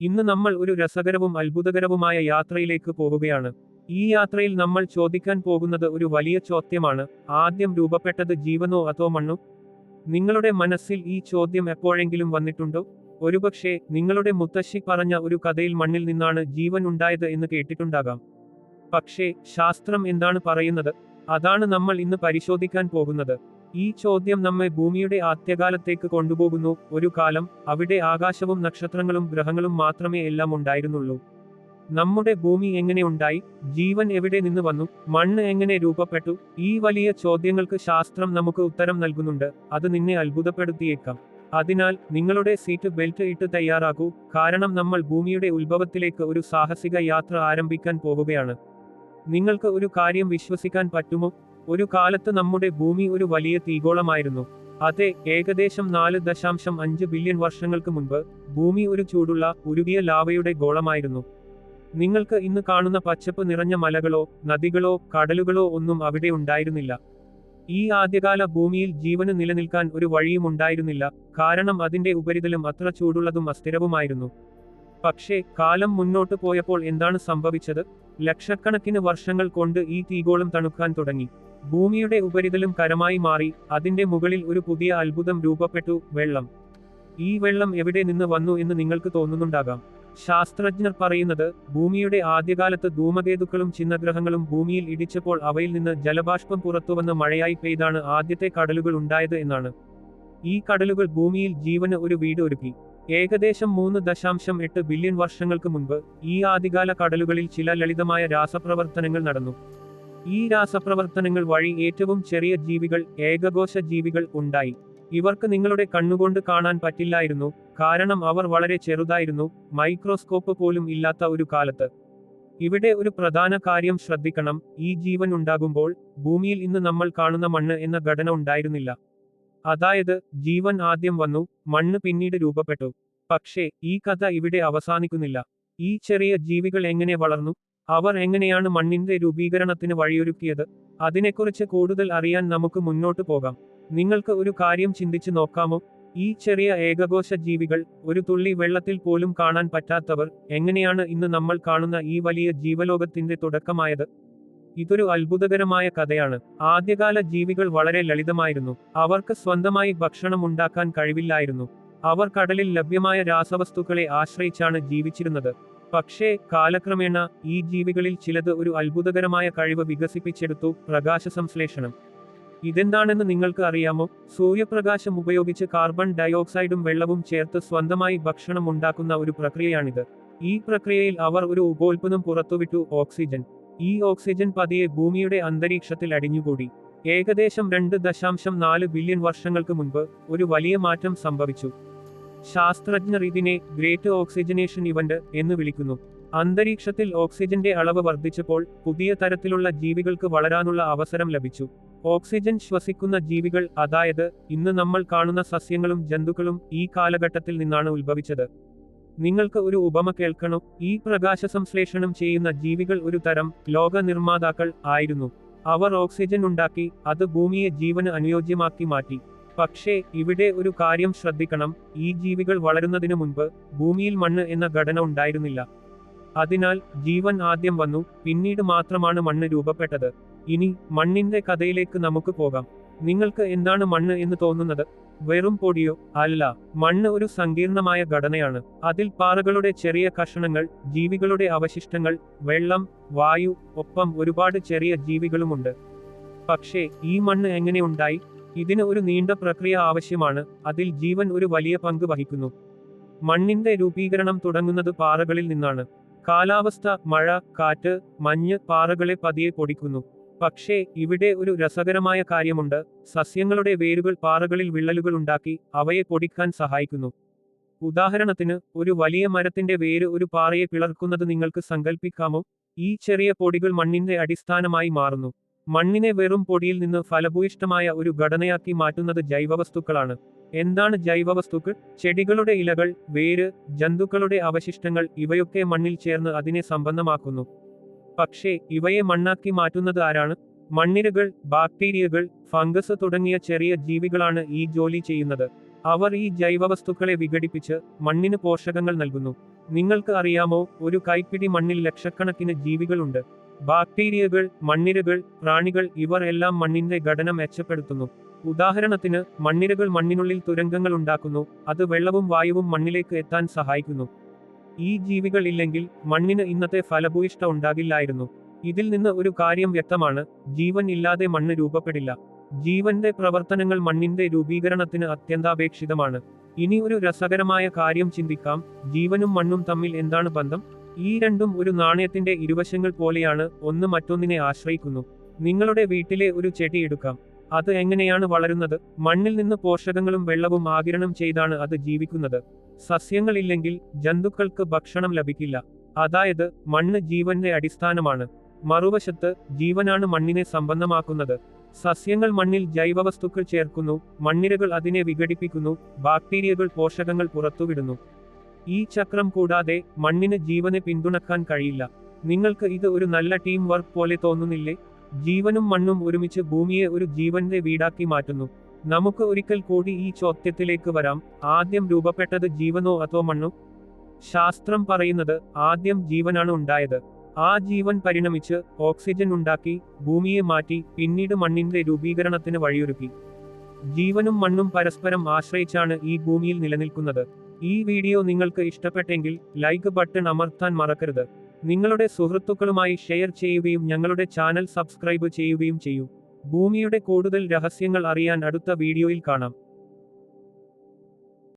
ഇന്ന് നമ്മൾ ഒരു രസകരവും അത്ഭുതകരവുമായ യാത്രയിലേക്ക് പോവുകയാണ്. ഈ യാത്രയിൽ നമ്മൾ ചോദിക്കാൻ പോകുന്നത് ഒരു വലിയ ചോദ്യമാണ്. ആദ്യം രൂപപ്പെട്ടത് ജീവനോ അതോ മണ്ണോ? നിങ്ങളുടെ മനസ്സിൽ ഈ ചോദ്യം എപ്പോഴെങ്കിലും വന്നിട്ടുണ്ടോ? ഒരുപക്ഷെ നിങ്ങളുടെ മുത്തശ്ശി പറഞ്ഞ ഒരു കഥയിൽ മണ്ണിൽ നിന്നാണ് ജീവൻ ഉണ്ടായത് എന്ന് കേട്ടിട്ടുണ്ടാകാം. പക്ഷേ ശാസ്ത്രം എന്താണ് പറയുന്നത്? അതാണ് നമ്മൾ ഇന്ന് പരിശോധിക്കാൻ പോകുന്നത്. ഈ ചോദ്യം നമ്മെ ഭൂമിയുടെ ആദ്യകാലത്തേക്ക് കൊണ്ടുപോകുന്നു. ഒരു കാലം അവിടെ ആകാശവും നക്ഷത്രങ്ങളും ഗ്രഹങ്ങളും മാത്രമേ എല്ലാം ഉണ്ടായിരുന്നുള്ളൂ. നമ്മുടെ ഭൂമി എങ്ങനെ ഉണ്ടായി? ജീവൻ എവിടെ നിന്ന് വന്നു? മണ്ണ് എങ്ങനെ രൂപപ്പെട്ടു? ഈ വലിയ ചോദ്യങ്ങൾക്ക് ശാസ്ത്രം നമുക്ക് ഉത്തരം നൽകുന്നുണ്ട്. അത് നിന്നെ അത്ഭുതപ്പെടുത്തിയേക്കാം. അതിനാൽ നിങ്ങളുടെ സീറ്റ് ബെൽറ്റ് ഇട്ട് തയ്യാറാകൂ. കാരണം നമ്മൾ ഭൂമിയുടെ ഉത്ഭവത്തിലേക്ക് ഒരു സാഹസിക യാത്ര ആരംഭിക്കാൻ പോകുകയാണ് നിങ്ങൾക്ക് ഒരു കാര്യം വിശ്വസിക്കാൻ പറ്റുമോ? ഒരു കാലത്ത് നമ്മുടെ ഭൂമി ഒരു വലിയ തീഗോളമായിരുന്നു അതെ ഏകദേശം നാല് ദശാംശം അഞ്ച് ബില്യൺ വർഷങ്ങൾക്ക് മുൻപ് ഭൂമി ഒരു ചൂടുള്ള ഉരുകിയ ലാവയുടെ ഗോളമായിരുന്നു. നിങ്ങൾക്ക് ഇന്ന് കാണുന്ന പച്ചപ്പ് നിറഞ്ഞ മലകളോ നദികളോ കടലുകളോ ഒന്നും അവിടെ ഉണ്ടായിരുന്നില്ല. ഈ ആദ്യകാല ഭൂമിയിൽ ജീവന് നിലനിൽക്കാൻ ഒരു വഴിയും ഉണ്ടായിരുന്നില്ല കാരണം അതിന്റെ ഉപരിതലം അത്ര ചൂടുള്ളതും അസ്ഥിരവുമായിരുന്നു. പക്ഷേ കാലം മുന്നോട്ട് പോയപ്പോൾ എന്താണ് സംഭവിച്ചത്? ലക്ഷക്കണക്കിന് വർഷങ്ങൾ കൊണ്ട് ഈ തീഗോളം തണുക്കാൻ തുടങ്ങി. ഭൂമിയുടെ ഉപരിതലം കരമായി മാറി അതിന്റെ മുകളിൽ ഒരു പുതിയ അത്ഭുതം രൂപപ്പെട്ടു വെള്ളം. ഈ വെള്ളം എവിടെ നിന്ന് വന്നു എന്ന് നിങ്ങൾക്ക് തോന്നുന്നുണ്ടാകാം. ശാസ്ത്രജ്ഞർ പറയുന്നത് ഭൂമിയുടെ ആദ്യകാലത്ത് ധൂമകേതുക്കളും ചിഹ്നഗ്രഹങ്ങളും ഭൂമിയിൽ ഇടിച്ചപ്പോൾ അവയിൽ നിന്ന് ജലബാഷ്പം പുറത്തുവന്ന മഴയായി പെയ്താണ് ആദ്യത്തെ കടലുകൾ ഉണ്ടായത് എന്നാണ്. ഈ കടലുകൾ ഭൂമിയിൽ ജീവന് ഒരു വീട് ഒരുക്കി. ഏകദേശം മൂന്ന് ദശാംശം എട്ട് ബില്യൺ വർഷങ്ങൾക്ക് മുൻപ് ഈ ആദ്യകാല കടലുകളിൽ ചില ലളിതമായ രാസപ്രവർത്തനങ്ങൾ നടന്നു. ഈ രാസപ്രവർത്തനങ്ങൾ വഴി ഏറ്റവും ചെറിയ ജീവികൾ ഏകകോശ ജീവികൾ ഉണ്ടായി. ഇവർക്ക് നിങ്ങളുടെ കണ്ണുകൊണ്ട് കാണാൻ പറ്റില്ലായിരുന്നു കാരണം അവർ വളരെ ചെറുതായിരുന്നു മൈക്രോസ്കോപ്പ് പോലും ഇല്ലാത്ത ഒരു കാലത്ത്. ഇവിടെ ഒരു പ്രധാന കാര്യം ശ്രദ്ധിക്കണം ഈ ജീവൻ ഉണ്ടാകുമ്പോൾ ഭൂമിയിൽ ഇന്ന് നമ്മൾ കാണുന്ന മണ്ണ് എന്ന ഘടന ഉണ്ടായിരുന്നില്ല. അതായത് ജീവൻ ആദ്യം വന്നു മണ്ണ് പിന്നീട് രൂപപ്പെട്ടു. പക്ഷേ ഈ കഥ ഇവിടെ അവസാനിക്കുന്നില്ല. ഈ ചെറിയ ജീവികൾ എങ്ങനെ വളർന്നു? അവർ എങ്ങനെയാണ് മണ്ണിന്റെ രൂപീകരണത്തിന് വഴിയൊരുക്കിയത്? അതിനെക്കുറിച്ച് കൂടുതൽ അറിയാൻ നമുക്ക് മുന്നോട്ട് പോകാം. നിങ്ങൾക്ക് ഒരു കാര്യം ചിന്തിച്ചു നോക്കാമോ? ഈ ചെറിയ ഏകകോശ ജീവികൾ ഒരു തുള്ളി വെള്ളത്തിൽ പോലും കാണാൻ പറ്റാത്തവർ എങ്ങനെയാണ് ഇന്ന് നമ്മൾ കാണുന്ന ഈ വലിയ ജീവലോകത്തിന്റെ തുടക്കമായത്? ഇതൊരു അത്ഭുതകരമായ കഥയാണ്. ആദ്യകാല ജീവികൾ വളരെ ലളിതമായിരുന്നു. അവർക്ക് സ്വന്തമായി ഭക്ഷണം ഉണ്ടാക്കാൻ കഴിവില്ലായിരുന്നു. അവർ കടലിൽ ലഭ്യമായ രാസവസ്തുക്കളെ ആശ്രയിച്ചാണ് ജീവിച്ചിരുന്നത്. പക്ഷേ കാലക്രമേണ ഈ ജീവികളിൽ ചിലത് ഒരു അത്ഭുതകരമായ കഴിവ് വികസിപ്പിച്ചെടുത്തു പ്രകാശ സംശ്ലേഷണം ഇതെന്താണെന്ന് നിങ്ങൾക്ക് അറിയാമോ? സൂര്യപ്രകാശം ഉപയോഗിച്ച് കാർബൺ ഡയോക്സൈഡും വെള്ളവും ചേർത്ത് സ്വന്തമായി ഭക്ഷണം ഉണ്ടാക്കുന്ന ഒരു പ്രക്രിയയാണിത്. ഈ പ്രക്രിയയിൽ അവർ ഒരു ഉപോൽപ്പന്നം പുറത്തുവിട്ടു ഓക്സിജൻ. ഈ ഓക്സിജൻ പതിയെ ഭൂമിയുടെ അന്തരീക്ഷത്തിൽ അടിഞ്ഞുകൂടി. ഏകദേശം രണ്ട് ദശാംശം നാല് ബില്യൺ വർഷങ്ങൾക്ക് മുൻപ് ഒരു വലിയ മാറ്റം സംഭവിച്ചു. ശാസ്ത്രജ്ഞർ ഇതിനെ ഗ്രേറ്റ് ഓക്സിജനേഷൻ ഇവന്റ് എന്ന് വിളിക്കുന്നു. അന്തരീക്ഷത്തിൽ ഓക്സിജന്റെ അളവ് വർദ്ധിച്ചപ്പോൾ പുതിയ തരത്തിലുള്ള ജീവികൾക്ക് വളരാനുള്ള അവസരം ലഭിച്ചു. ഓക്സിജൻ ശ്വസിക്കുന്ന ജീവികൾ അതായത് ഇന്ന് നമ്മൾ കാണുന്ന സസ്യങ്ങളും ജന്തുക്കളും ഈ കാലഘട്ടത്തിൽ നിന്നാണ് ഉത്ഭവിച്ചത്. നിങ്ങൾക്ക് ഒരു ഉപമ കേൾക്കണം. ഈ പ്രകാശ സംശ്ലേഷണം ചെയ്യുന്ന ജീവികൾ ഒരു തരം ലോക നിർമ്മാതാക്കൾ ആയിരുന്നു. അവർ ഓക്സിജൻ ഉണ്ടാക്കി അത് ഭൂമിയെ ജീവന് അനുയോജ്യമാക്കി മാറ്റി. പക്ഷേ ഇവിടെ ഒരു കാര്യം ശ്രദ്ധിക്കണം. ഈ ജീവികൾ വളരുന്നതിനു മുൻപ് ഭൂമിയിൽ മണ്ണ് എന്ന ഘടന ഉണ്ടായിരുന്നില്ല. അതിനാൽ ജീവൻ ആദ്യം വന്നു പിന്നീട് മാത്രമാണ് മണ്ണ് രൂപപ്പെട്ടത്. ഇനി മണ്ണിന്റെ കഥയിലേക്ക് നമുക്ക് പോകാം. നിങ്ങൾക്ക് എന്താണ് മണ്ണ് എന്ന് തോന്നുന്നത്? വെറും പൊടിയോ? അല്ല മണ്ണ് ഒരു സങ്കീർണമായ ഘടനയാണ്. അതിൽ പാറകളുടെ ചെറിയ കഷണങ്ങൾ ജീവികളുടെ അവശിഷ്ടങ്ങൾ വെള്ളം വായു ഒപ്പം ഒരുപാട് ചെറിയ ജീവികളുമുണ്ട്. പക്ഷേ ഈ മണ്ണ് എങ്ങനെ ഉണ്ടായി? ഇതിന് ഒരു നീണ്ട പ്രക്രിയ ആവശ്യമാണ് അതിൽ ജീവൻ ഒരു വലിയ പങ്ക് വഹിക്കുന്നു. മണ്ണിന്റെ രൂപീകരണം തുടങ്ങുന്നത് പാറകളിൽ നിന്നാണ്. കാലാവസ്ഥ മഴ കാറ്റ് മഞ്ഞ് പാറകളെ പതിയെ പൊടിക്കുന്നു. പക്ഷേ ഇവിടെ ഒരു രസകരമായ കാര്യമുണ്ട് സസ്യങ്ങളുടെ വേരുകൾ പാറകളിൽ വിള്ളലുകൾ ഉണ്ടാക്കി അവയെ പൊടിക്കാൻ സഹായിക്കുന്നു. ഉദാഹരണത്തിന് ഒരു വലിയ മരത്തിന്റെ വേര് ഒരു പാറയെ പിളർക്കുന്നത് നിങ്ങൾക്ക് സങ്കല്പിക്കാമോ ഈ ചെറിയ പൊടികൾ മണ്ണിന്റെ അടിസ്ഥാനമായി മാറുന്നു. മണ്ണിനെ വെറും പൊടിയിൽ നിന്ന് ഫലഭൂയിഷ്ടമായ ഒരു ഘടനയാക്കി മാറ്റുന്നത് ജൈവവസ്തുക്കളാണ്. എന്താണ് ജൈവവസ്തുക്കൾ? ചെടികളുടെ ഇലകൾ വേര് ജന്തുക്കളുടെ അവശിഷ്ടങ്ങൾ ഇവയൊക്കെ മണ്ണിൽ ചേർന്ന് അതിനെ സമ്പന്നമാക്കുന്നു പക്ഷേ ഇവയെ മണ്ണാക്കി മാറ്റുന്നത് ആരാണ്? മണ്ണിരകൾ ബാക്ടീരിയകൾ ഫംഗസ് തുടങ്ങിയ ചെറിയ ജീവികളാണ് ഈ ജോലി ചെയ്യുന്നത്. അവർ ഈ ജൈവവസ്തുക്കളെ വിഘടിപ്പിച്ച് മണ്ണിന് പോഷകങ്ങൾ നൽകുന്നു. നിങ്ങൾക്ക് അറിയാമോ ഒരു കൈപ്പിടി മണ്ണിൽ ലക്ഷക്കണക്കിന് ജീവികളുണ്ട്. ബാക്ടീരിയകൾ മണ്ണിരകൾ പ്രാണികൾ ഇവർ എല്ലാം മണ്ണിന്റെ ഘടന മെച്ചപ്പെടുത്തുന്നു. ഉദാഹരണത്തിന് മണ്ണിരകൾ മണ്ണിനുള്ളിൽ തുരങ്കങ്ങൾ ഉണ്ടാക്കുന്നു അത് വെള്ളവും വായുവും മണ്ണിലേക്ക് എത്താൻ സഹായിക്കുന്നു. ഈ ജീവികൾ ഇല്ലെങ്കിൽ മണ്ണിന് ഇന്നത്തെ ഫലഭൂയിഷ്ഠ ഉണ്ടാകില്ലായിരുന്നു. ഇതിൽ നിന്ന് ഒരു കാര്യം വ്യക്തമാണ് ജീവൻ ഇല്ലാതെ മണ്ണ് രൂപപ്പെടില്ല. ജീവന്റെ പ്രവർത്തനങ്ങൾ മണ്ണിന്റെ രൂപീകരണത്തിന് അത്യന്താപേക്ഷിതമാണ്. ഇനി ഒരു രസകരമായ കാര്യം ചിന്തിക്കാം. ജീവനും മണ്ണും തമ്മിൽ എന്താണ് ബന്ധം? ഈ രണ്ടും ഒരു നാണയത്തിന്റെ ഇരുവശങ്ങൾ പോലെയാണ് ഒന്ന് മറ്റൊന്നിനെ ആശ്രയിക്കുന്നു. നിങ്ങളുടെ വീട്ടിലെ ഒരു ചെടി എടുക്കാം. അത് എങ്ങനെയാണ് വളരുന്നത്? മണ്ണിൽ നിന്ന് പോഷകങ്ങളും വെള്ളവും ആകിരണം ചെയ്താണ് അത് ജീവിക്കുന്നത്. സസ്യങ്ങളില്ലെങ്കിൽ ജന്തുക്കൾക്ക് ഭക്ഷണം ലഭിക്കില്ല. അതായത് മണ്ണ് ജീവന്റെ അടിസ്ഥാനമാണ്. മറുവശത്ത് ജീവനാണ് മണ്ണിനെ സമ്പന്നമാക്കുന്നത് സസ്യങ്ങൾ മണ്ണിൽ ജൈവവസ്തുക്കൾ ചേർക്കുന്നു മണ്ണിരകൾ അതിനെ വിഘടിപ്പിക്കുന്നു ബാക്ടീരിയകൾ പോഷകങ്ങൾ പുറത്തുവിടുന്നു. ഈ ചക്രം കൂടാതെ മണ്ണിന് ജീവനെ പിന്തുണക്കാൻ കഴിയില്ല. നിങ്ങൾക്ക് ഇത് ഒരു നല്ല ടീം വർക്ക് പോലെ തോന്നുന്നില്ലേ? ജീവനും മണ്ണും ഒരുമിച്ച് ഭൂമിയെ ഒരു ജീവന്റെ വീടാക്കി മാറ്റുന്നു. നമുക്ക് ഒരിക്കൽ കൂടി ഈ ചോദ്യത്തിലേക്ക് വരാം. ആദ്യം രൂപപ്പെട്ടത് ജീവനോ അതോ മണ്ണോ? ശാസ്ത്രം പറയുന്നത് ആദ്യം ജീവനാണ് ഉണ്ടായത്. ആ ജീവൻ പരിണമിച്ച് ഓക്സിജൻ ഉണ്ടാക്കി ഭൂമിയെ മാറ്റി പിന്നീട് മണ്ണിന്റെ രൂപീകരണത്തിന് വഴിയൊരുക്കി. ജീവനും മണ്ണും പരസ്പരം ആശ്രയിച്ചാണ് ഈ ഭൂമിയിൽ നിലനിൽക്കുന്നത്. ഈ വീഡിയോ നിങ്ങൾക്ക് ഇഷ്ടപ്പെട്ടെങ്കിൽ ലൈക്ക് ബട്ടൺ അമർത്താൻ മറക്കരുത്. നിങ്ങളുടെ സുഹൃത്തുക്കളുമായി ഷെയർ ചെയ്യുകയും ഞങ്ങളുടെ ചാനൽ സബ്സ്ക്രൈബ് ചെയ്യുകയും ചെയ്യൂ. ഭൂമിയുടെ കൂടുതൽ രഹസ്യങ്ങൾ അറിയാൻ അടുത്ത വീഡിയോയിൽ കാണാം.